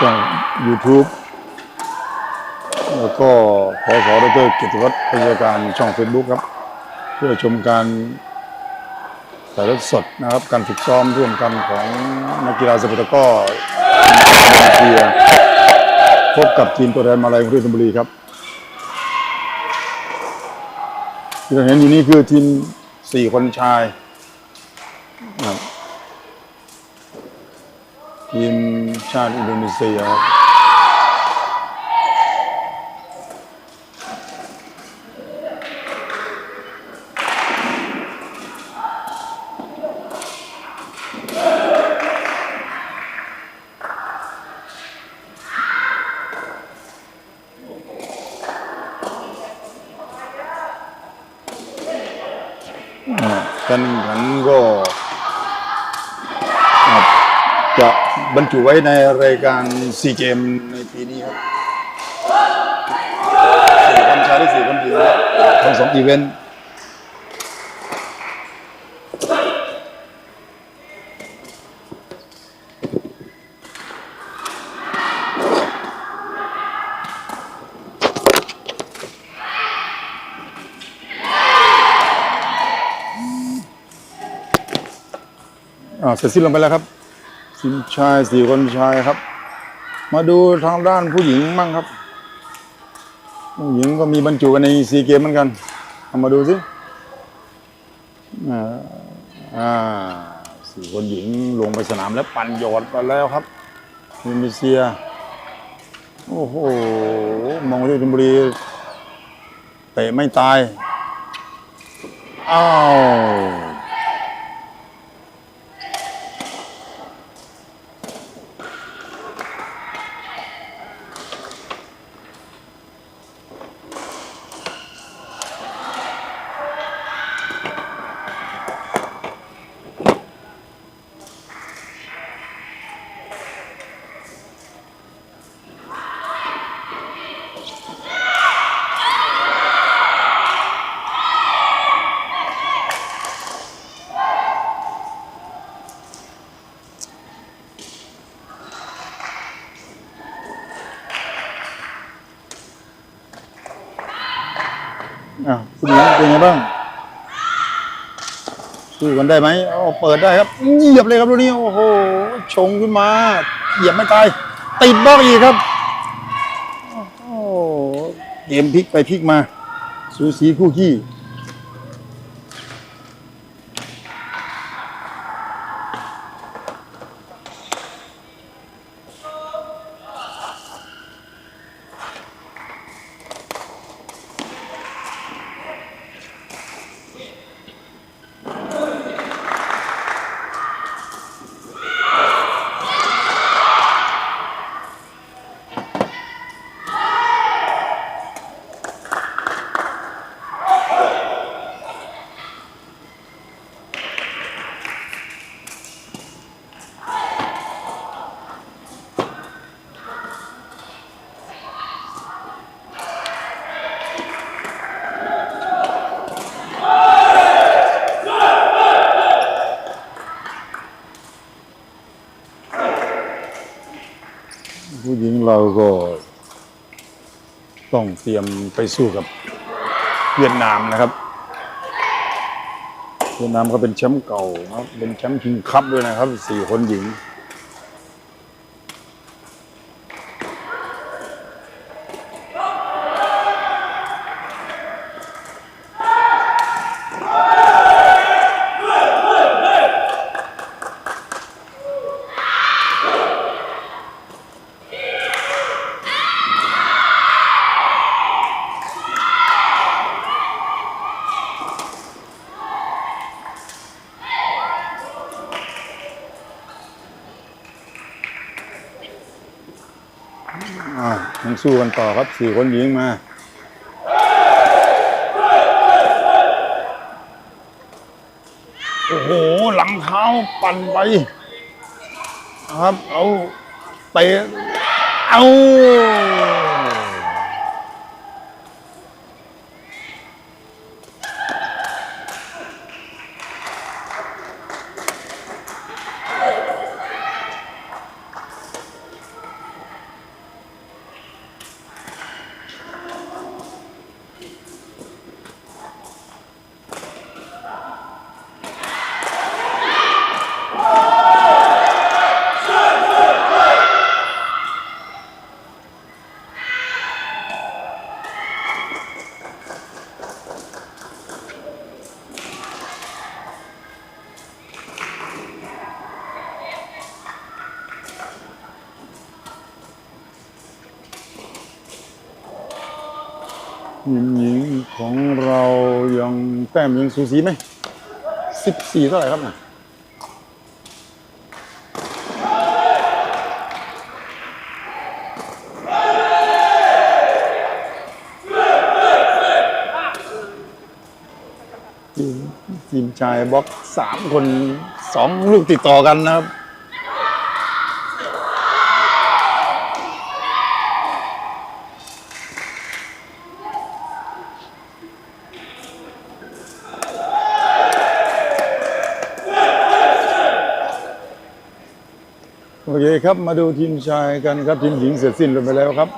ช่อง YouTube แล้วก็พอสอดรกิติวัฒน์พิการช่อง Facebook ครับ เพื่อชมการถ่ายทอดสดนะครับ การฝึกซ้อมร่วมกันของนักกีฬาสปีดตะกร้อเชียพบกับทีมตัวแทนมาลัยกรุงเทพธนบุรีครับที่เราเห็นอยู่นี่คือทีมสี่คนชายนะครับ ทีมชาติอินโดนีเซียครับ อ่าการแข่งขันก็ครับจะบรร จุไว้ในรายการซีเกมในปีนี้ครับสี่คนชายและสี่คนหญิงครับทั้งสองอีเวนต์เสร็จสิ้นลงไปแล้วครับ ทีมชายสี่คนชายครับ มาดูทางด้านผู้หญิงมั่งครับ ผู้หญิงก็มีบรรจุกันในซีเกมเหมือนกันเอามาดูสิอ่าอ่าสี่คนหญิงลงไปสนามแล้วปั่นหยอดไปแล้วครับอินโดนีเซีย โอ้โห มองที่ชลบุรีเตะไม่ตาย อ้าว อะคุณหญิงเป็นไงบ้าง สู้กันได้ไหมเอาเปิดได้ครับเหยียบเลยครับลูกนี้โอ้โหชงขึ้นมาเหยียบไม่ตายติดบล็อกอีกครับโอ้โหเกมพลิกไปพลิกมาสูสีคู่ขี้ ก็ต้องเตรียมไปสู้กับเวียดนามนะครับ เวียดนามก็เป็นแชมป์เก่านะครับเป็นแชมป์คิงคัพด้วยนะครับสี่คนหญิง อ่ายังสู้กันต่อครับสี่คนหญิงมาโอ้โห หลังเท้าปั่นไปนะครับ เอาเตะเอา หญิงหญิงของเรายังแต้มยังสูสีไหมสิบสี่เท่าไหร่ครับน่ะทีมทีมชายบล็อกสามคนสองลูกติดต่อกันนะครับ โอเคครับมาดูทีมชายกันครับทีมหญิงเสร็จสิ้นลงไปแล้วครับ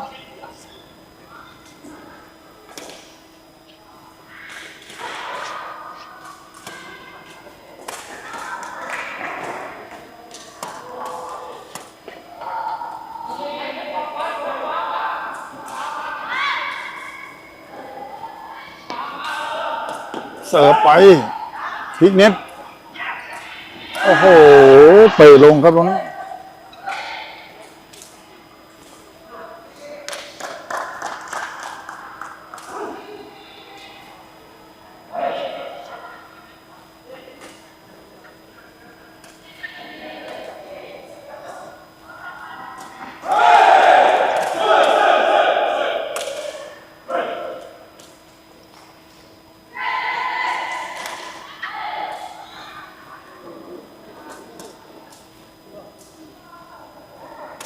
เสิร์ฟไปพลิกเน็ต โอ้โหเตะลงครับตรงนี้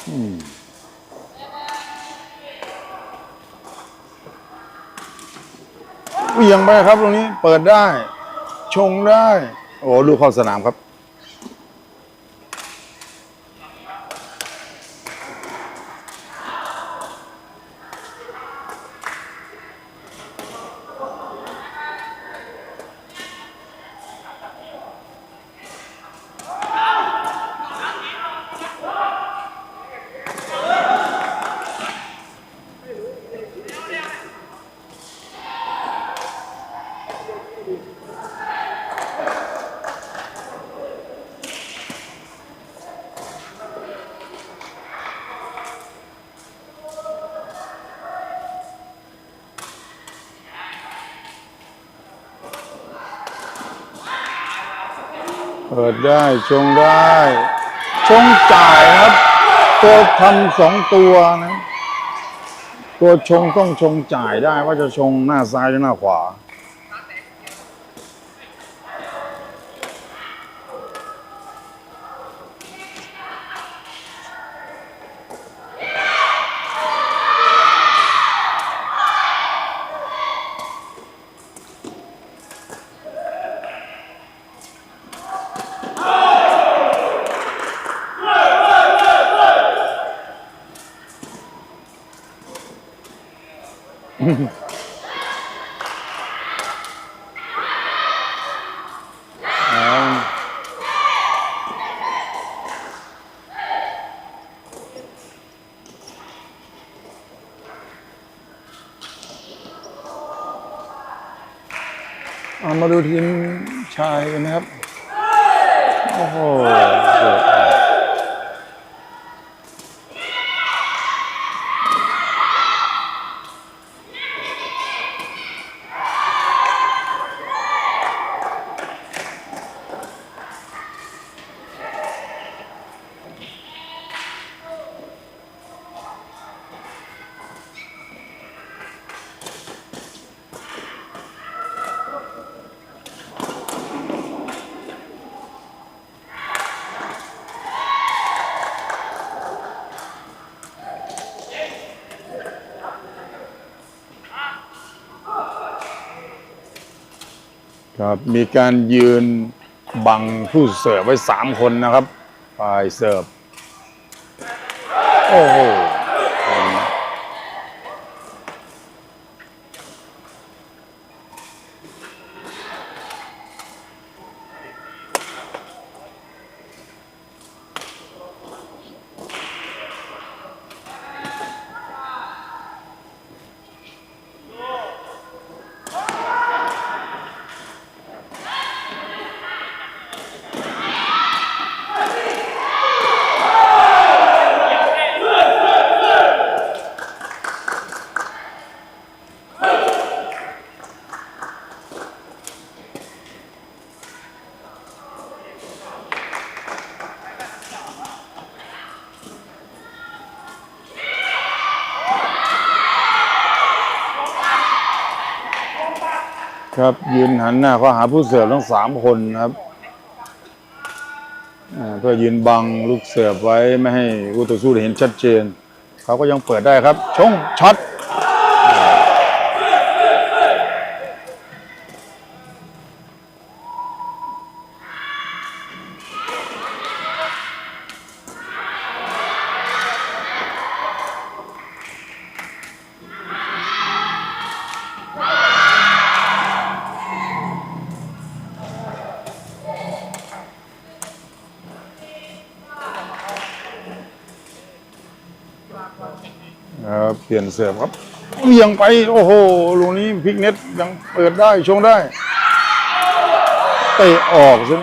เอียงไปครับตรงนี้ เปิดได้ ชงได้ โอ้ลูกเข้าสนามครับ เปิดได้ชงได้ ชงจ่ายครับ ตัวทำสองตัวนะ ตัวชงต้องชงจ่ายได้ว่าจะชงหน้าซ้ายหรือหน้าขวา เอา มาดูทีมชายกันนะครับ โอ้โห ครับมีการยืนบังผู้เสิร์ฟไว้สามคนนะครับฝ่ายเสิร์ฟ ครับยืนหันหน้าเข้าหาผู้เสิร์ฟทั้งสามคนครับเพื่อยืนบังลูกเสิร์ฟไว้ไม่ให้กู้ต่อสู้เห็นชัดเจน เขาก็ยังเปิดได้ครับ ชงช็อต ลี่ยนเสิร์ฟครับเหวียงไป โอ้โหลูกนี้พลิกเน็ตยังเปิดได้ชงได้เตะออกซึ่ง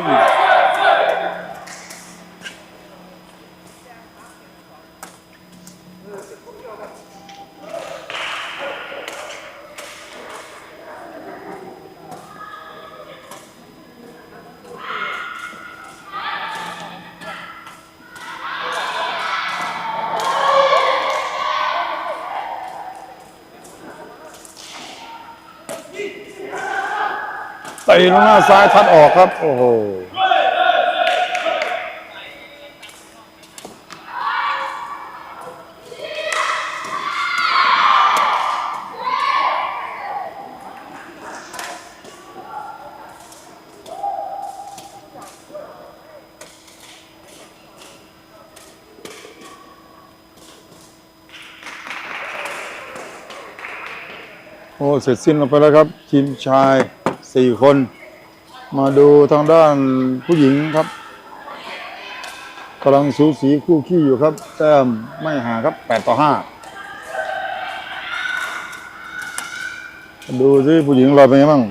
เตะลงหน้าซ้ายทัดออกครับ โอ้โหโอ้ เสร็จสิ้นลงไปแล้วครับ ทีมชาย สี่คน มาดูทางด้านผู้หญิงครับกำลังสูสีคู่ขี้อยู่ครับ แต้มไม่ห่างครับแปดต่อห้าดูสิผู้หญิงเราเป็นยังไงบ้าง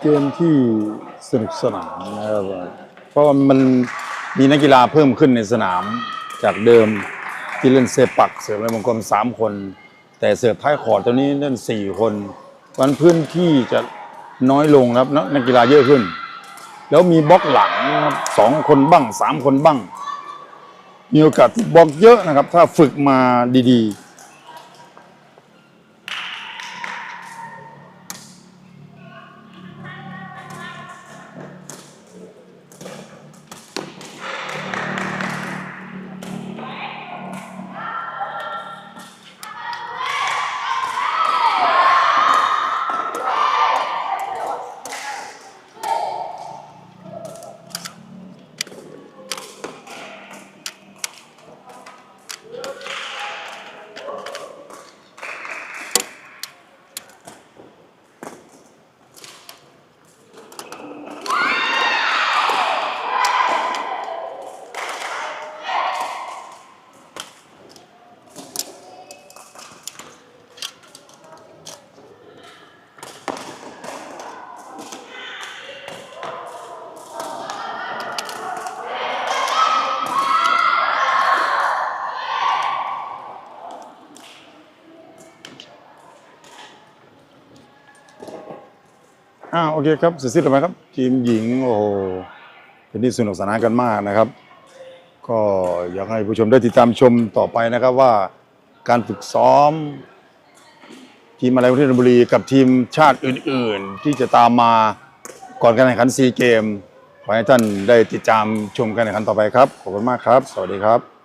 เกมที่สนุกสนานนะครับเพราะว่ามันมีนักกีฬาเพิ่มขึ้นในสนามจากเดิมที่เล่นเซปักเสือในวงกลสามคน แต่เสือท้ายขอดตัวนี้เล่นสี่คนวันพื้นที่จะน้อยลงครับนักกีฬาเยอะขึ้น แล้วมีบล็อกหลังนะครับสองคนบ้างสามคนบ้าง มีโอกาสบล็อกเยอะนะครับ ถ้าฝึกมาดีๆ อ่าโอเคครับเสร็จสิ้นแล้วไหมครับทีมหญิงโอ้โหเป็นที่สนุกสนานกันมากนะครับ ก็อยากให้ผู้ชมได้ติดตามชมต่อไปนะครับว่าการฝึกซ้อม ทีมอะไรประเทศนบุรี กับทีมชาติอื่น ๆ ที่จะตามมาก่อนการแข่งขันซีเกมขอให้ท่านได้ติดตามชมการแข่งขันต่อไปครับขอบคุณมากครับ สวัสดีครับ